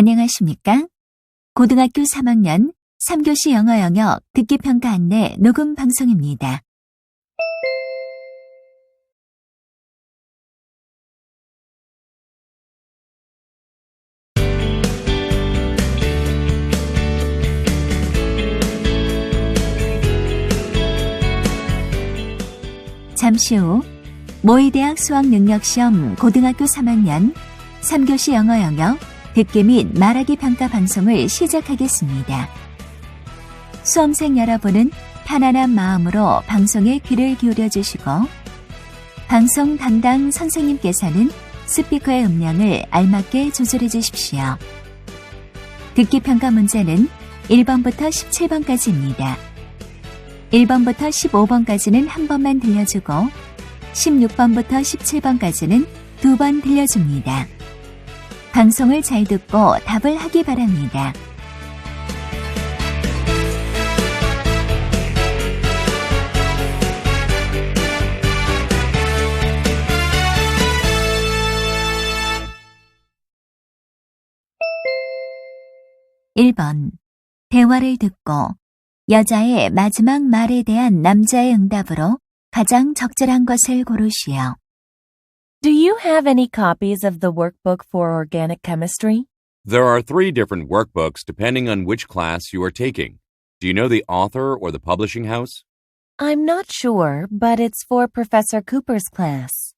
안녕하십니까? 고등학교 3학년 3교시 영어 영역 듣기 평가 안내 녹음 방송입니다. 잠시 후 모의대학 수학능력시험 고등학교 3학년 3교시 영어 영역 듣기 및 말하기 평가 방송을 시작하겠습니다. 수험생 여러분은 편안한 마음으로 방송에 귀를 기울여 주시고 방송 담당 선생님께서는 스피커의 음량을 알맞게 조절해 주십시오. 듣기 평가 문제는 1번부터 17번까지입니다. 1번부터 15번까지는 한 번만 들려주고 16번부터 17번까지는 두 번 들려줍니다. 방송을 잘 듣고 답을 하기 바랍니다. (1번) 대화를 듣고 여자의 마지막 말에 대한 남자의 응답으로 가장 적절한 것을 고르시오. Do you have any copies of the workbook for organic chemistry? There are three different workbooks depending on which class you are taking. Do you know the author or the publishing house? I'm not sure, but it's for Professor Cooper's class.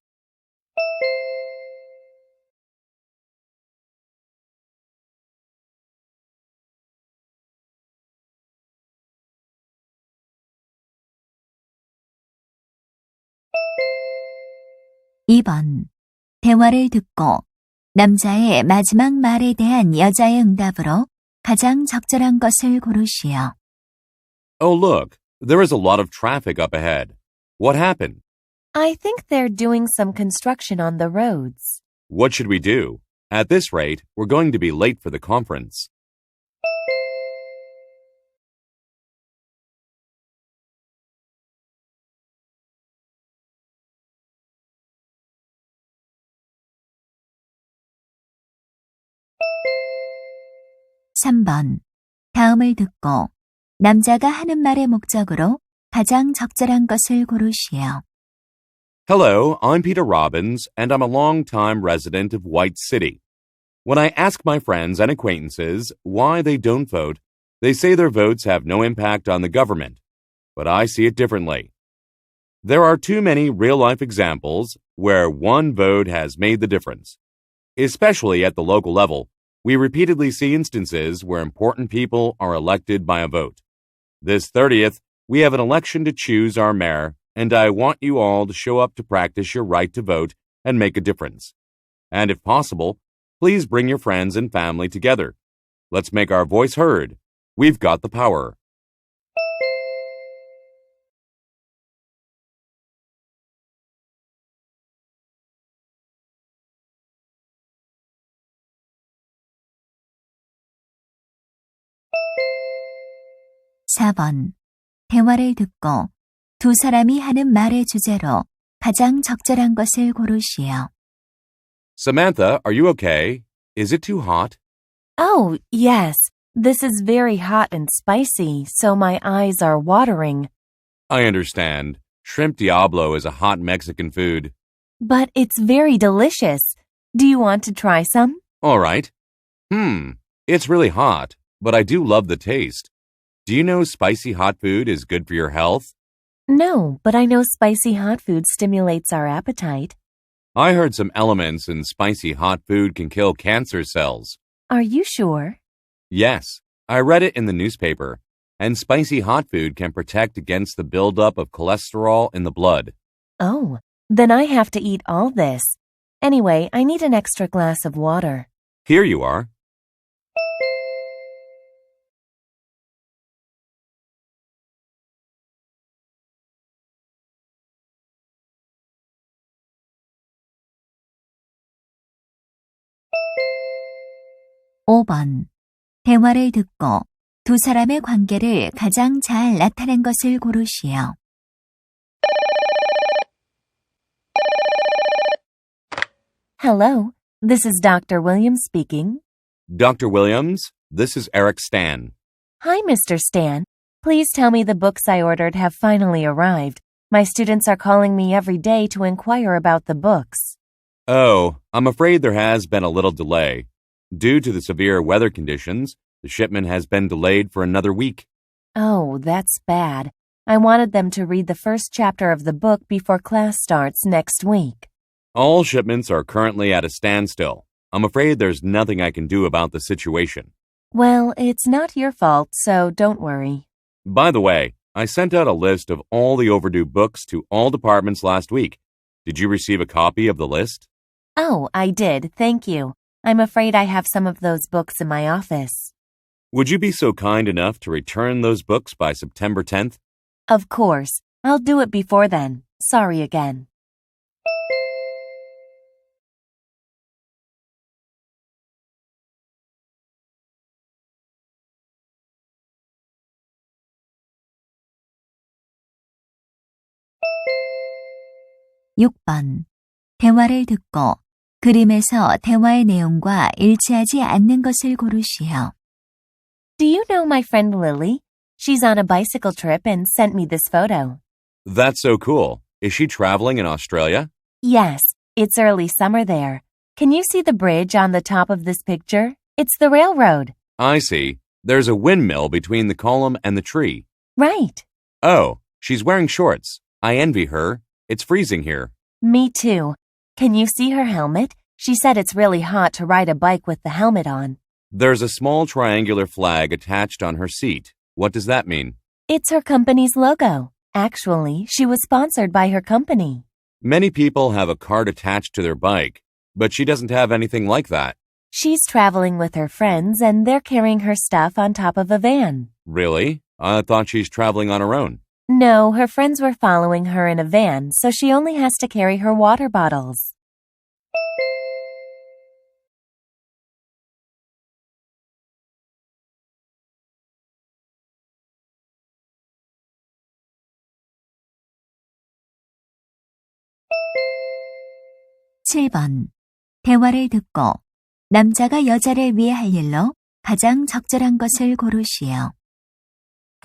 (2번) 대화를 듣고 남자의 마지막 말에 대한 여자의 응답으로 가장 적절한 것을 고르시오. Oh, look, there is a lot of traffic up ahead. What happened? I think they're doing some construction on the roads. What should we do? At this rate, we're going to be late for the conference. (3번) 다음을 듣고 남자가 하는 말의 목적으로 가장 적절한 것을 고르시오. Hello, I'm Peter Robbins, and I'm a long-time resident of White City. When I ask my friends and acquaintances why they don't vote, they say their votes have no impact on the government. But I see it differently. There are too many real-life examples where one vote has made the difference. Especially at the local level, we repeatedly see instances where important people are elected by a vote. This 30th, we have an election to choose our mayor, and I want you all to show up to practice your right to vote and make a difference. And if possible, please bring your friends and family together. Let's make our voice heard. We've got the power. (4번) 대화를 듣고 두 사람이 하는 말의 주제로 가장 적절한 것을 고르시오. Samantha, are you okay? Is it too hot? Oh, yes. This is very hot and spicy, so my eyes are watering. I understand. Shrimp Diablo is a hot Mexican food. But it's very delicious. Do you want to try some? All right. Hmm, it's really hot, but I do love the taste. Do you know spicy hot food is good for your health? No, but I know spicy hot food stimulates our appetite. I heard some elements in spicy hot food can kill cancer cells. Are you sure? Yes, I read it in the newspaper. And spicy hot food can protect against the buildup of cholesterol in the blood. Oh, then I have to eat all this. Anyway, I need an extra glass of water. Here you are. (5번) 대화를 듣고 두 사람의 관계를 가장 잘 나타낸 것을 고르시오. Hello, this is Dr. Williams speaking. Dr. Williams, this is Eric Stan. Hi, Mr. Stan. Please tell me the books I ordered have finally arrived. My students are calling me every day to inquire about the books. Oh, I'm afraid there has been a little delay. Due to the severe weather conditions, the shipment has been delayed for another week. Oh, that's bad. I wanted them to read the first chapter of the book before class starts next week. All shipments are currently at a standstill. I'm afraid there's nothing I can do about the situation. Well, it's not your fault, so don't worry. By the way, I sent out a list of all the overdue books to all departments last week. Did you receive a copy of the list? Oh, I did, thank you. I'm afraid I have some of those books in my office. Would you be so kind enough to return those books by September 10th? Of course. I'll do it before then. Sorry again. 육 번 대화를 듣고 그림에서 대화의 내용과 일치하지 않는 것을 고르시오. Do you know my friend Lily? She's on a bicycle trip and sent me this photo. That's so cool. Is she traveling in Australia? Yes, it's early summer there. Can you see the bridge on the top of this picture? It's the railroad. I see. There's a windmill between the column and the tree. Right. Oh, she's wearing shorts. I envy her. It's freezing here. Me too. Can you see her helmet? She said it's really hot to ride a bike with the helmet on. There's a small triangular flag attached on her seat. What does that mean? It's her company's logo. Actually, she was sponsored by her company. Many people have a card attached to their bike, but she doesn't have anything like that. She's traveling with her friends and they're carrying her stuff on top of a van. Really? I thought she's traveling on her own. No, her friends were following her in a van, so she only has to carry her water bottles. 칠 번 대화를 듣고 남자가 여자를 위해 할 일로 가장 적절한 것을 고르시오.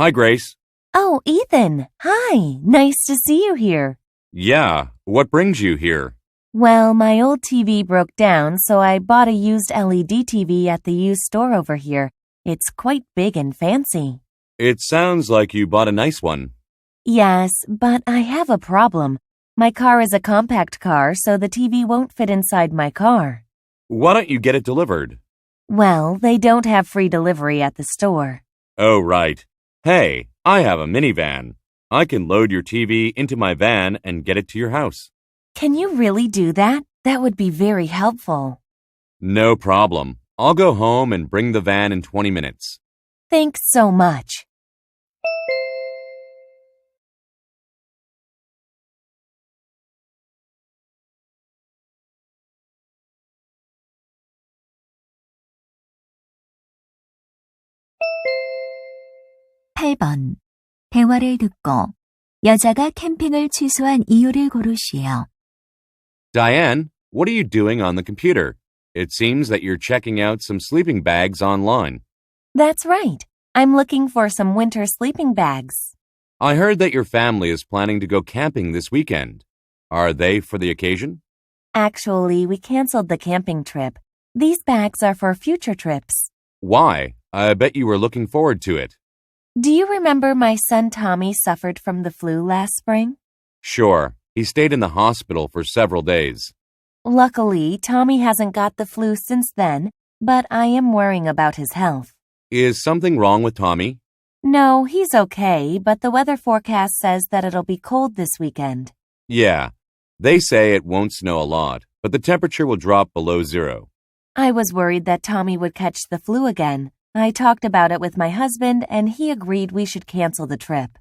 Hi, Grace. Oh, Ethan! Hi! Nice to see you here. Yeah, what brings you here? Well, my old TV broke down, so I bought a used LED TV at the used store over here. It's quite big and fancy. It sounds like you bought a nice one. Yes, but I have a problem. My car is a compact car, so the TV won't fit inside my car. Why don't you get it delivered? Well, they don't have free delivery at the store. Oh, right. Hey, I have a minivan. I can load your TV into my van and get it to your house. Can you really do that? That would be very helpful. No problem. I'll go home and bring the van in 20 minutes. Thanks so much. 팔 번 대화를 듣고 여자가 캠핑을 취소한 이유를 고르시오. Diane, what are you doing on the computer? It seems that you're checking out some sleeping bags online. That's right. I'm looking for some winter sleeping bags. I heard that your family is planning to go camping this weekend. Are they for the occasion? Actually, we canceled the camping trip. These bags are for future trips. Why? I bet you were looking forward to it. Do you remember my son Tommy suffered from the flu last spring? Sure, he stayed in the hospital for several days. Luckily, Tommy hasn't got the flu since then, but I am worrying about his health. Is something wrong with Tommy? No, he's okay, but the weather forecast says that it'll be cold this weekend. Yeah, they say it won't snow a lot, but the temperature will drop below zero. I was worried that Tommy would catch the flu again. I talked about it with my husband, and he agreed we should cancel the trip.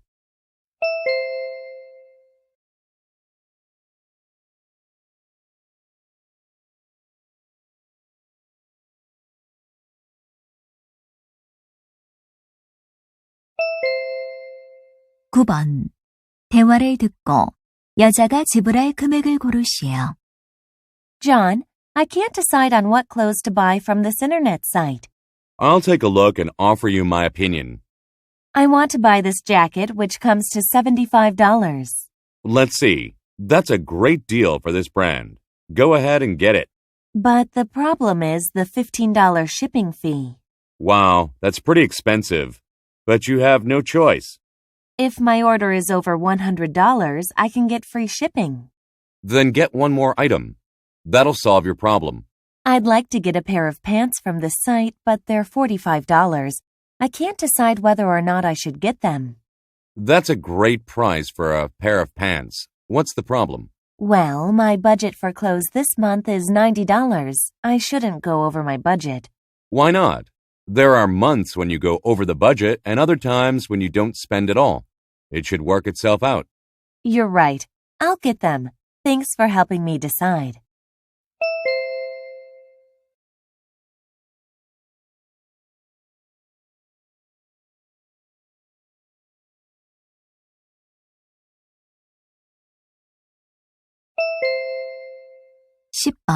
구 번 대화를 듣고 여자가 지불할 금액을 고르시오. John, I can't decide on what clothes to buy from this internet site. I'll take a look and offer you my opinion. I want to buy this jacket, which comes to $75. Let's see. That's a great deal for this brand. Go ahead and get it. But the problem is the $15 shipping fee. Wow, that's pretty expensive. But you have no choice. If my order is over $100, I can get free shipping. Then get one more item. That'll solve your problem. I'd like to get a pair of pants from this site, but they're $45. I can't decide whether or not I should get them. That's a great price for a pair of pants. What's the problem? Well, my budget for clothes this month is $90. I shouldn't go over my budget. Why not? There are months when you go over the budget and other times when you don't spend at all. It should work itself out. You're right. I'll get them. Thanks for helping me decide.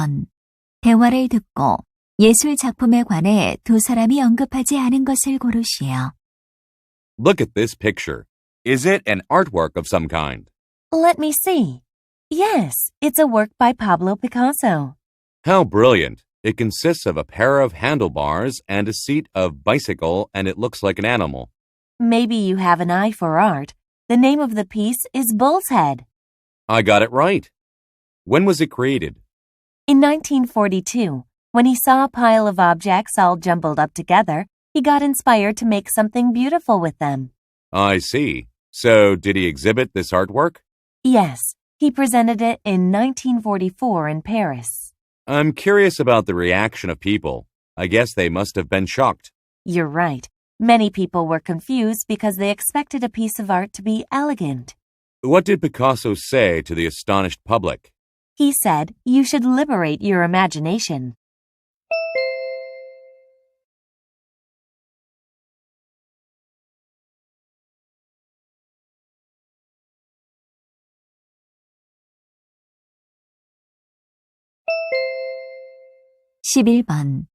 십 번 대화를 듣고 예술 작품에 관해 두 사람이 언급하지 않은 것을 고르시오. Look at this picture. Is it an artwork of some kind? Let me see. Yes, it's a work by Pablo Picasso. How brilliant. It consists of a pair of handlebars and a seat of bicycle and it looks like an animal. Maybe you have an eye for art. The name of the piece is Bull's Head. I got it right. When was it created? In 1942, when he saw a pile of objects all jumbled up together, he got inspired to make something beautiful with them. I see. So, did he exhibit this artwork? Yes, he presented it in 1944 in Paris. I'm curious about the reaction of people. I guess they must have been shocked. You're right. Many people were confused because they expected a piece of art to be elegant. What did Picasso say to the astonished public? He said, You should liberate your imagination. 십일 번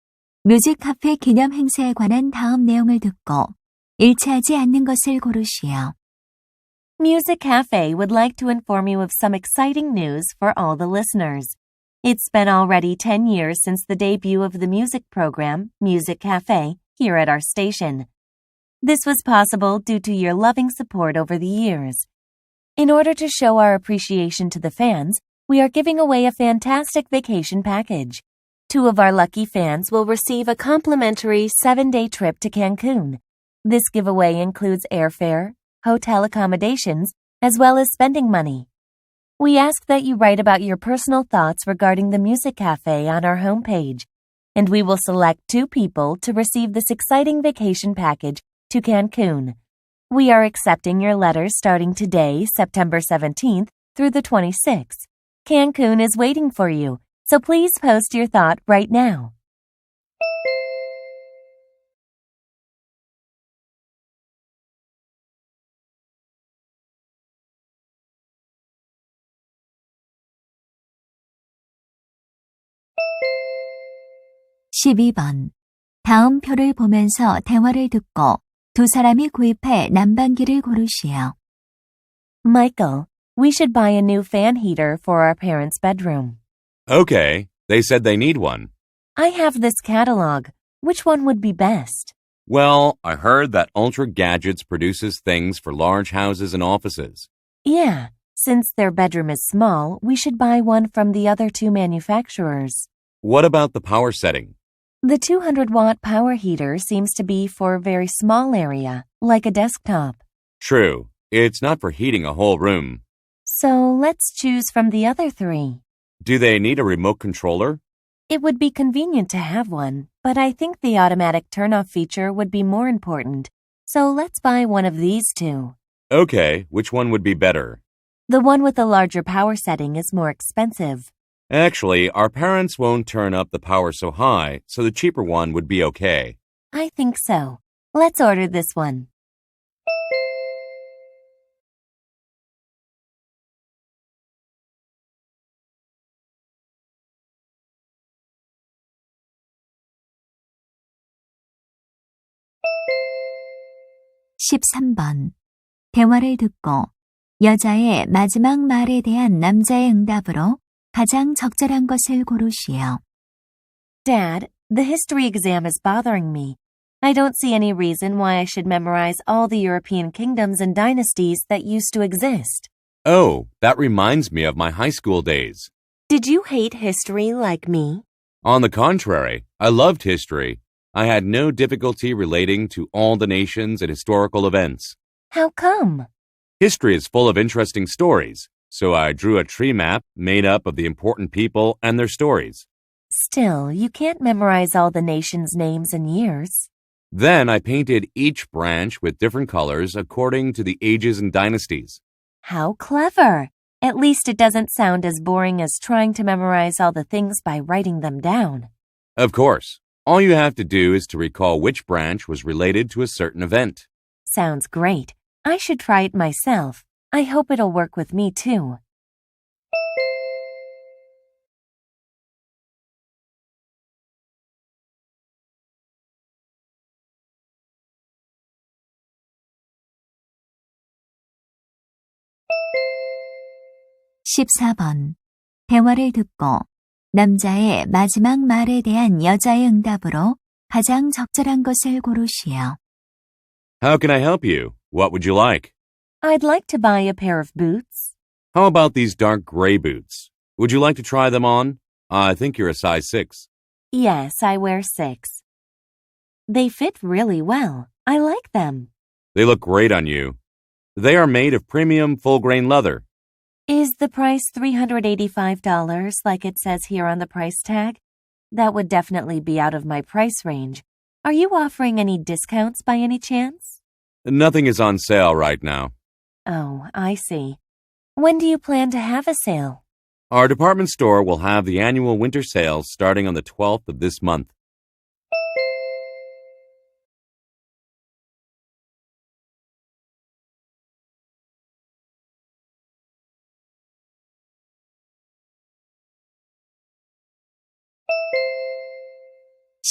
뮤직 카페 기념 행사에 관한 다음 내용을 듣고 일치하지 않는 것을 고르시오. Music Cafe would like to inform you of some exciting news for all the listeners. It's been already 10 years since the debut of the music program, Music Cafe, here at our station. This was possible due to your loving support over the years. In order to show our appreciation to the fans, we are giving away a fantastic vacation package. Two of our lucky fans will receive a complimentary seven day trip to Cancun. This giveaway includes airfare, hotel accommodations, as well as spending money. We ask that you write about your personal thoughts regarding the Music Cafe on our homepage, and we will select two people to receive this exciting vacation package to Cancun. We are accepting your letters starting today, September 17th, through the 26th. Cancun is waiting for you, so please post your thought right now. 십이 번 다음 표를 보면서 대화를 듣고 두 사람이 구입할 난방기를 고르시오. Michael, we should buy a new fan heater for our parents' bedroom. Okay, they said they need one. I have this catalog. Which one would be best? Well, I heard that Ultra Gadgets produces things for large houses and offices. Yeah, since their bedroom is small, we should buy one from the other two manufacturers. What about the power setting? The 200 watt power heater seems to be for a very small area, like a desktop. True, it's not for heating a whole room. So let's choose from the other three. Do they need a remote controller? It would be convenient to have one, but I think the automatic turn-off feature would be more important. So let's buy one of these two. Okay, which one would be better? The one with the larger power setting is more expensive. Actually, our parents won't turn up the power so high, so the cheaper one would be okay. I think so. Let's order this one. (13번) 대화를 듣고 여자의 마지막 말에 대한 남자의 응답으로 가장 적절한 것을 고르시오. Dad, the history exam is bothering me. I don't see any reason why I should memorize all the European kingdoms and dynasties that used to exist. Oh, that reminds me of my high school days. Did you hate history like me? On the contrary, I loved history. I had no difficulty relating to all the nations and historical events. How come? History is full of interesting stories, so I drew a tree map made up of the important people and their stories. Still, you can't memorize all the nations' names and years. Then I painted each branch with different colors according to the ages and dynasties. How clever! At least it doesn't sound as boring as trying to memorize all the things by writing them down. Of course, all you have to do is to recall which branch was related to a certain event. Sounds great. I should try it myself. I hope it'll work with me too. (14번) 대화를 듣고 남자의 마지막 말에 대한 여자의 응답으로 가장 적절한 것을 고르시오. How can I help you? What would you like? I'd like to buy a pair of boots. How about these dark gray boots? Would you like to try them on? Ah, I think you're a size 6. Yes, I wear six. They fit really well. I like them. They look great on you. They are made of premium full grain leather. Is the price $385 like it says here on the price tag? That would definitely be out of my price range. Are you offering any discounts by any chance? Nothing is on sale right now. Oh, I see. When do you plan to have a sale? Our department store will have the annual winter sales starting on the 12th of this month.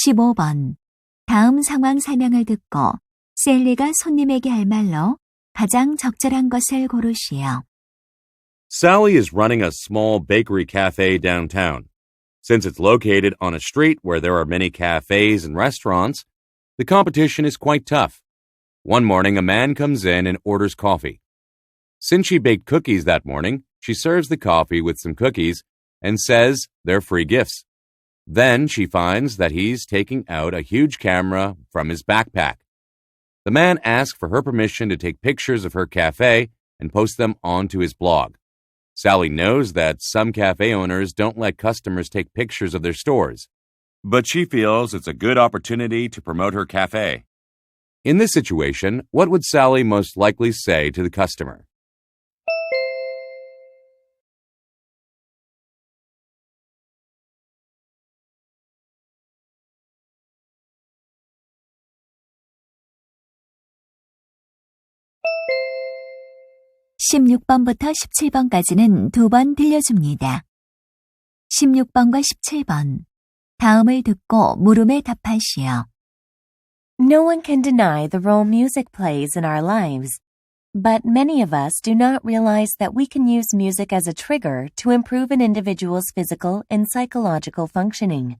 (15번) 다음 상황 설명을 듣고 셀리가 손님에게 할 말로 가장 적절한 것을 고르시오. Sally is running a small bakery cafe downtown. Since it's located on a street where there are many cafes and restaurants, the competition is quite tough. One morning, a man comes in and orders coffee. Since she baked cookies that morning, she serves the coffee with some cookies and says they're free gifts. Then she finds that he's taking out a huge camera from his backpack. The man asked for her permission to take pictures of her cafe and post them onto his blog. Sally knows that some cafe owners don't let customers take pictures of their stores, but she feels it's a good opportunity to promote her cafe. In this situation, what would Sally most likely say to the customer? (16번부터 17번까지는 두 번 들려줍니다. 16번과 17번 다음을 듣고 물음에 답하시오. No one can deny the role music plays in our lives. But many of us do not realize that we can use music as a trigger to improve an individual's physical and psychological functioning.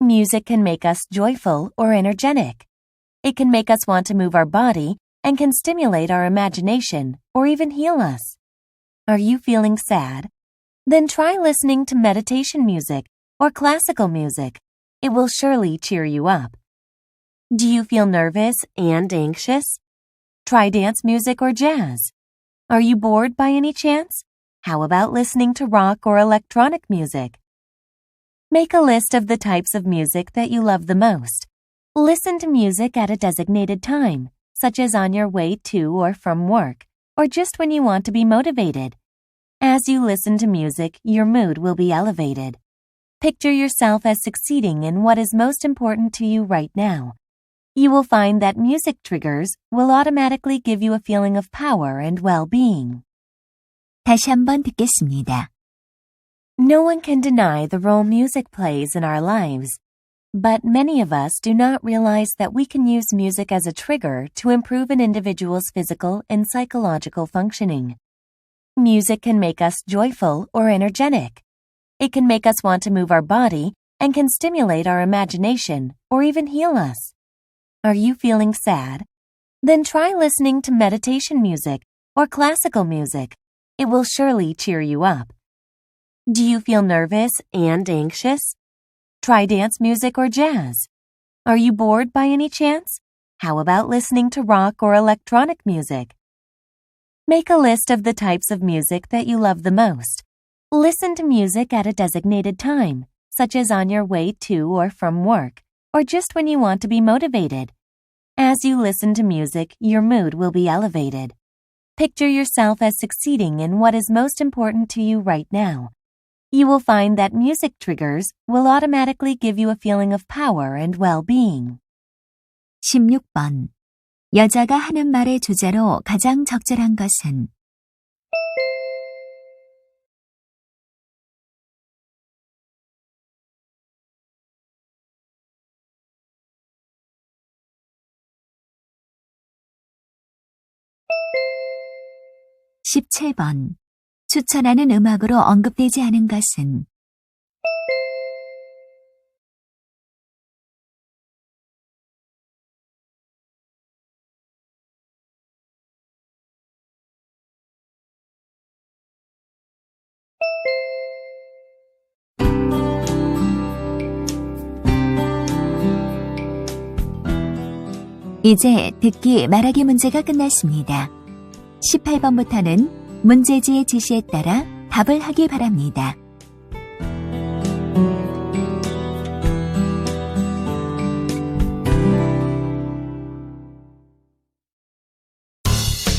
Music can make us joyful or energetic. It can make us want to move our body and can stimulate our imagination or even heal us. Are you feeling sad? Then try listening to meditation music or classical music. It will surely cheer you up. Do you feel nervous and anxious? Try dance music or jazz. Are you bored by any chance? How about listening to rock or electronic music? Make a list of the types of music that you love the most. Listen to music at a designated time, such as on your way to or from work, or just when you want to be motivated. As you listen to music, your mood will be elevated. Picture yourself as succeeding in what is most important to you right now. You will find that music triggers will automatically give you a feeling of power and well-being. 다시 한번 듣겠습니다. No one can deny the role music plays in our lives. But many of us do not realize that we can use music as a trigger to improve an individual's physical and psychological functioning. Music can make us joyful or energetic. It can make us want to move our body and can stimulate our imagination or even heal us. Are you feeling sad? Then try listening to meditation music or classical music. It will surely cheer you up. Do you feel nervous and anxious? Try dance music or jazz. Are you bored by any chance? How about listening to rock or electronic music? Make a list of the types of music that you love the most. Listen to music at a designated time, such as on your way to or from work, or just when you want to be motivated. As you listen to music, your mood will be elevated. Picture yourself as succeeding in what is most important to you right now You will find that music triggers will automatically give you a feeling of power and well-being. 16번. 여자가 하는 말의 주제로 가장 적절한 것은 17번. 추천하는 음악으로 언급되지 않은 것은 '이제 듣기 말하기 문제가 끝났습니다. 18번부터는 문제지의 지시에 따라 답을 하기 바랍니다.